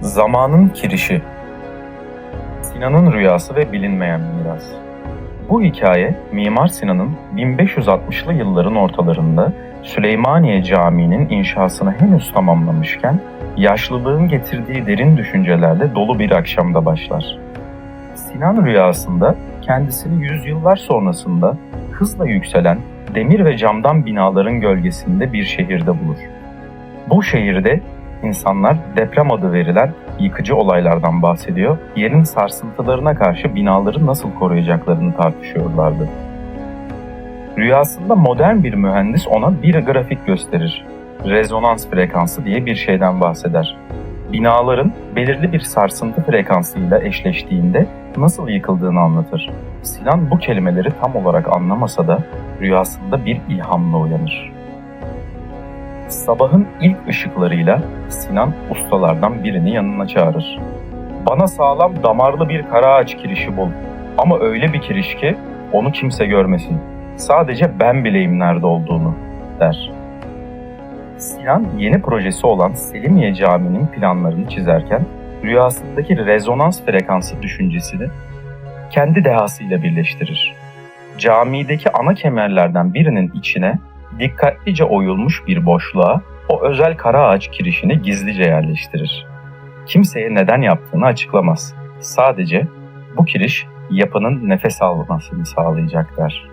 Zamanın Kirişi Sinan'ın Rüyası ve Bilinmeyen Miras Bu hikaye Mimar Sinan'ın 1560'lı yılların ortalarında Süleymaniye Camii'nin inşasını henüz tamamlamışken yaşlılığın getirdiği derin düşüncelerle dolu bir akşamda başlar. Sinan rüyasında kendisini yüzyıllar sonrasında hızla yükselen demir ve camdan binaların gölgesinde bir şehirde bulur. Bu şehirde insanlar deprem adı verilen yıkıcı olaylardan bahsediyor, yerin sarsıntılarına karşı binaları nasıl koruyacaklarını tartışıyorlardı. Rüyasında modern bir mühendis ona bir grafik gösterir. Rezonans frekansı diye bir şeyden bahseder. Binaların belirli bir sarsıntı frekansıyla eşleştiğinde nasıl yıkıldığını anlatır. Sinan bu kelimeleri tam olarak anlamasa da rüyasında bir ilhamla uyanır. Sabahın ilk ışıklarıyla Sinan ustalardan birini yanına çağırır. Bana sağlam damarlı bir kara ağaç kirişi bul. Ama öyle bir kiriş ki onu kimse görmesin. Sadece ben bileyim nerede olduğunu der. Sinan yeni projesi olan Selimiye Camii'nin planlarını çizerken rüyasındaki rezonans frekansı düşüncesini kendi dehasıyla birleştirir. Camideki ana kemerlerden birinin içine dikkatlice oyulmuş bir boşluğa o özel kara ağaç kirişini gizlice yerleştirir. Kimseye neden yaptığını açıklamaz. Sadece bu kiriş yapının nefes almasını sağlayacak der.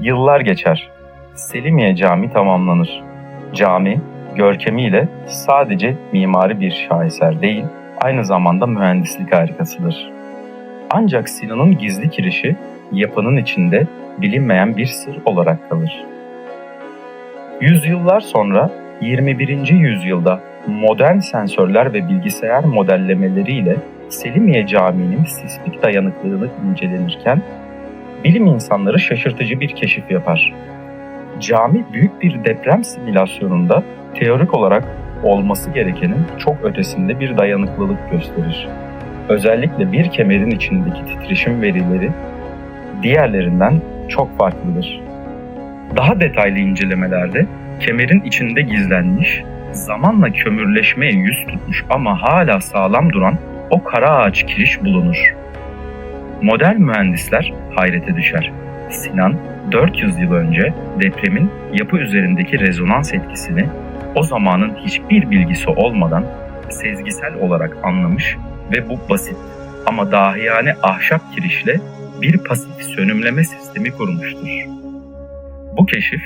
Yıllar geçer. Selimiye Camii tamamlanır. Cami, görkemiyle sadece mimari bir şaheser değil, aynı zamanda mühendislik harikasıdır. Ancak Sinan'ın gizli kirişi yapının içinde bilinmeyen bir sır olarak kalır. Yüzyıllar sonra 21. yüzyılda modern sensörler ve bilgisayar modellemeleriyle Selimiye Camii'nin sismik dayanıklılığı incelenirken bilim insanları şaşırtıcı bir keşif yapar. Cami büyük bir deprem simülasyonunda teorik olarak olması gerekenin çok ötesinde bir dayanıklılık gösterir. Özellikle bir kemerin içindeki titreşim verileri diğerlerinden çok farklıdır. Daha detaylı incelemelerde kemerin içinde gizlenmiş, zamanla kömürleşmeye yüz tutmuş ama hala sağlam duran o kara ağaç kiriş bulunur. Modern mühendisler hayrete düşer. Sinan 400 yıl önce depremin yapı üzerindeki rezonans etkisini o zamanın hiçbir bilgisi olmadan sezgisel olarak anlamış ve bu basit ama dahiyane ahşap kirişle bir pasif sönümleme sistemi kurmuştur. Bu keşif,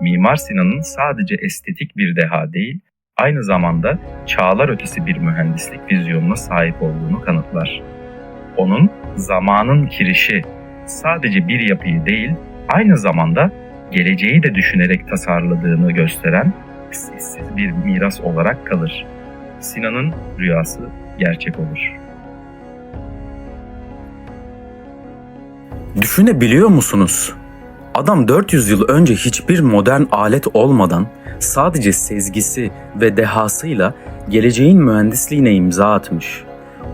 Mimar Sinan'ın sadece estetik bir deha değil, aynı zamanda çağlar ötesi bir mühendislik vizyonuna sahip olduğunu kanıtlar. Onun zamanın kirişi sadece bir yapıyı değil, aynı zamanda geleceği de düşünerek tasarladığını gösteren sessiz bir miras olarak kalır. Sinan'ın rüyası gerçek olur. Düşünebiliyor musunuz? Adam 400 yıl önce hiçbir modern alet olmadan sadece sezgisi ve dehasıyla geleceğin mühendisliğine imza atmış.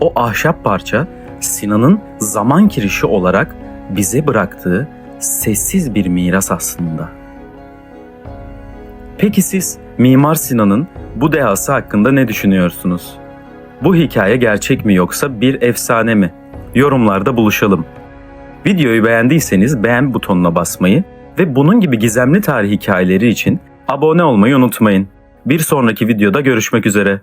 O ahşap parça Sinan'ın zaman kirişi olarak bize bıraktığı sessiz bir miras aslında. Peki siz Mimar Sinan'ın bu dehası hakkında ne düşünüyorsunuz? Bu hikaye gerçek mi yoksa bir efsane mi? Yorumlarda buluşalım. Videoyu beğendiyseniz beğen butonuna basmayı ve bunun gibi gizemli tarih hikayeleri için abone olmayı unutmayın. Bir sonraki videoda görüşmek üzere.